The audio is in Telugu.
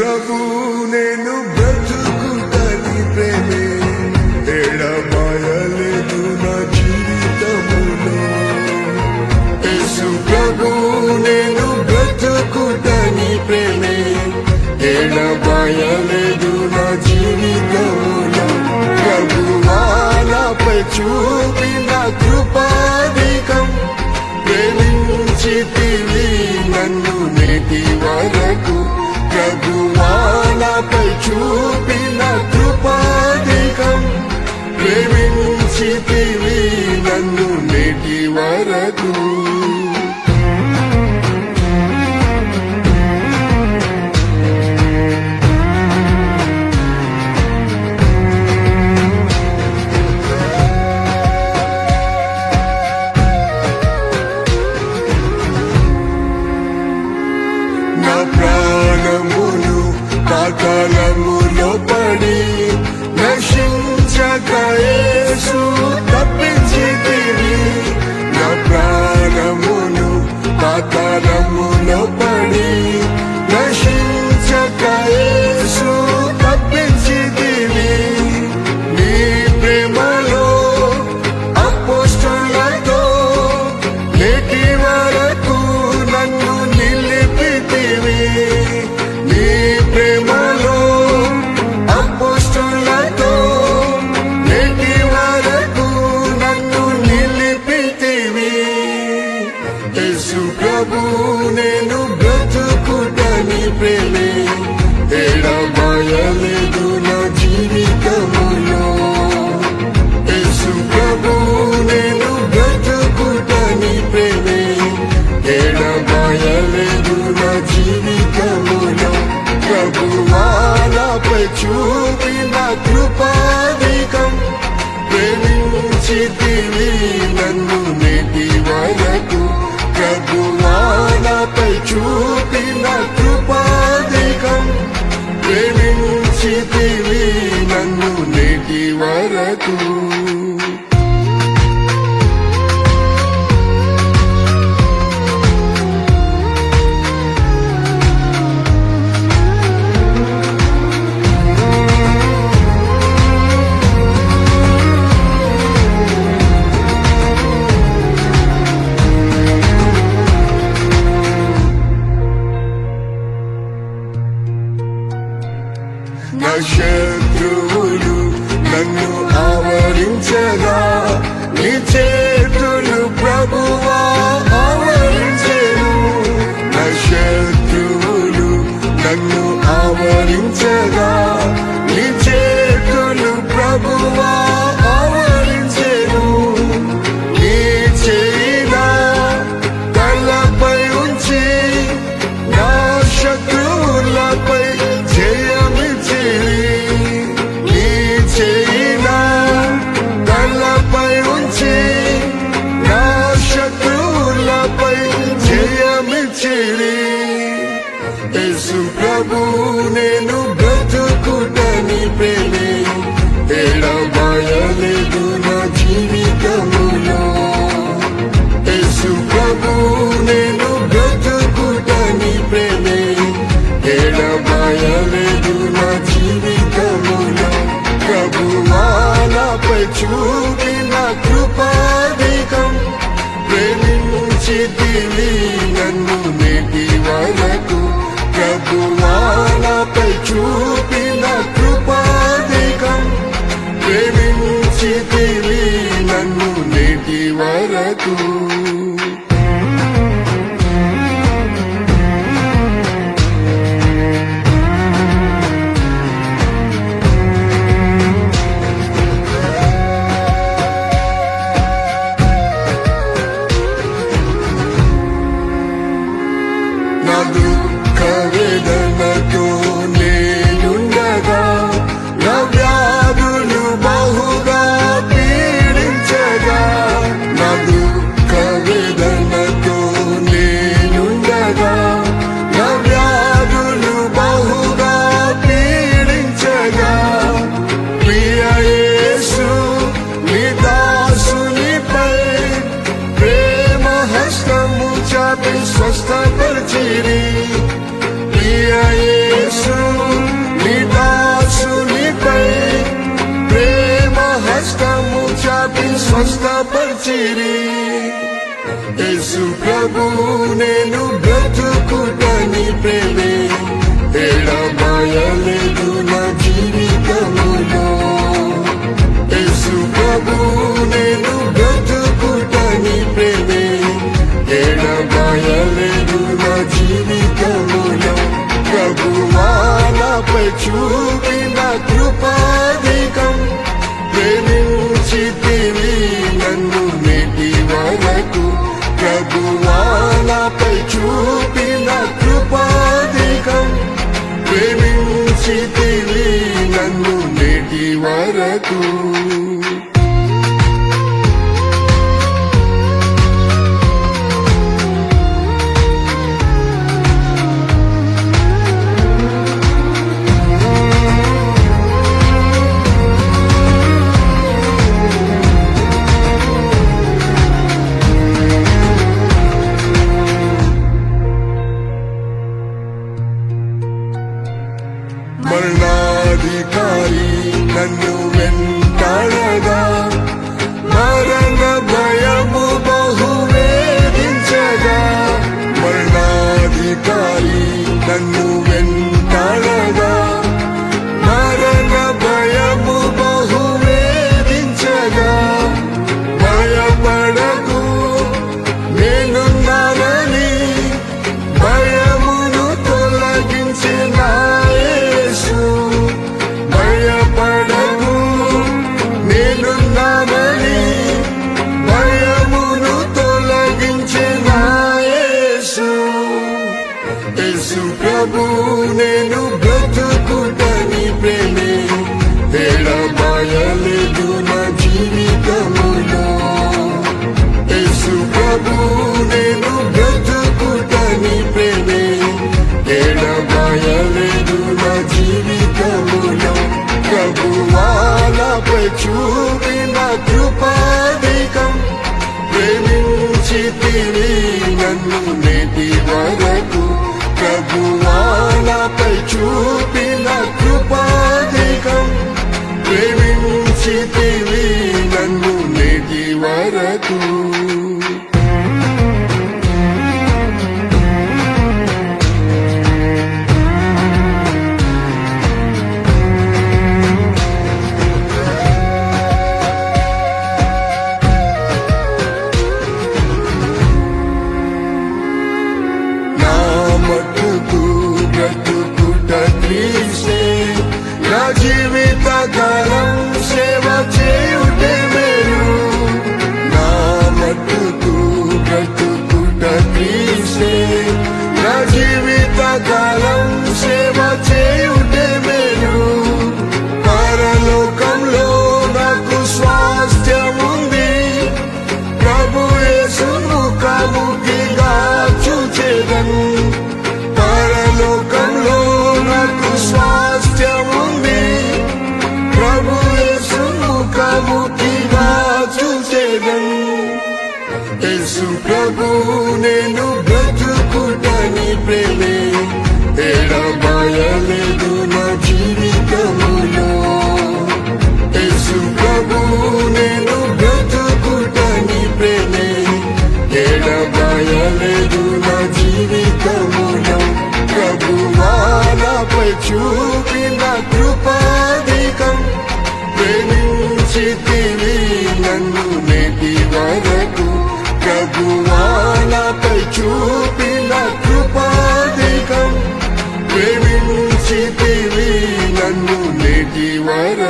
ప్రభు నేను బ్రతుకుటని ప్రేమే. ఎడమాయలేదు నా జీవితములో. యేసు ప్రభు నేను బ్రతుకుటని ప్రేమే. ఎడమాయలేదు నా జీవితములో. ప్రభువా నాపై చూపిన కృపాధికం. ప్రేమించి నన్ను నేటి వరకు. ప్రభువా నాపై చూపిన కృపాధికం. ప్రేమించి నన్ను నేటి వరకు ప్రేమించితివి నన్ను నేటి వరకు ప్రభువాలపై చూపిన కృపాధికం ప్రేమించితివి నన్ను నేటి వరకు. ఆవరించగా నీ చేతులు ప్రభువా ఆవరించెను. నా శత్రువులు నన్ను ఆవరించగా ఉంచితివి నన్ను నేటి వరకు ప్రభువాలపై చూపిన కృపాధికం ప్రేమించితివి నన్ను నేటి వరకు స్వస్థపరిచిరి యేసు ప్రభు నేను బ్రతుకుటని ప్రేమే. ఎడబాయలేదు నా జీవితములో. యేసు ప్రభు నేను బ్రతుకుటని ప్రేమే. ఎడబాయలేదు నా జీవితములో. ప్రభువాలపై చూపిన కృపాధికం. వరకు. యేసు ప్రభు నేను బ్రతుకుటని ప్రేమే. తేడబాయలేదు నా జీవితములో. యేసు ప్రభు నేను బ్రతుకుటని ప్రేమే. తేడబాయలేదు నా జీవితములో. ప్రభువాలపై చూపిన కృపాధికం. ప్రేమించి తిరిగి నన్ను నేటి వరకు ప్రభువాలపై చూపిన కృపాధికం. ప్రేమించి చూపిన కృపాధికం ప్రేమించి తిని నన్ను నేటి వరకు. ప్రభువాలపై చూపిన కృపాధికం ప్రేమించి తిని నన్ను నేటి వరకు.